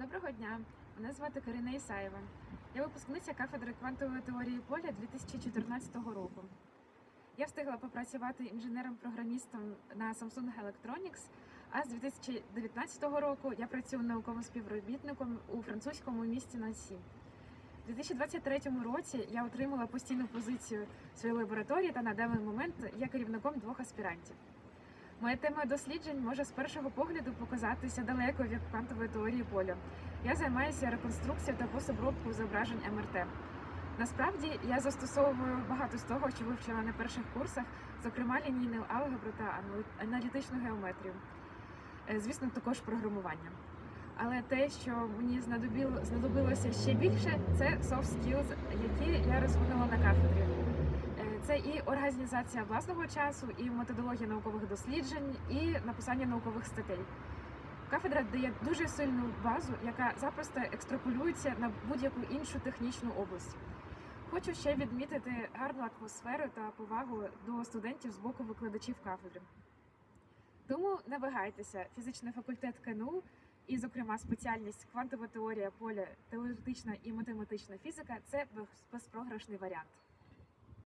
Доброго дня, мене звати Карина Ісаєва. Я випускниця кафедри квантової теорії поля 2014 року. Я встигла попрацювати інженером-програмістом на Samsung Electronics, а з 2019 року я працюю науковим співробітником у французькому місті Нансі. У 2023 році я отримала постійну позицію в своїй лабораторії та на даний момент є керівником двох аспірантів. Моя тема досліджень може з першого погляду показатися далеко від квантової теорії поля. Я займаюся реконструкцією та пособробкою зображень МРТ. Насправді я застосовую багато з того, що вивчила на перших курсах, зокрема лінійну алгебру та аналітичну геометрію. Е, Звісно, також програмування. Але те, що мені знадобилося ще більше, це soft skills, які я розвинула на кафедрі. Це і організація власного часу, і методологія наукових досліджень, і написання наукових статей. Кафедра дає дуже сильну базу, яка запросто екстраполюється на будь-яку іншу технічну область. Хочу ще відмітити гарну атмосферу та повагу до студентів з боку викладачів кафедри. Тому не вагайтеся, фізичний факультет КНУ і, зокрема, спеціальність квантова теорія поля, теоретична і математична фізика це безпрограшний варіант.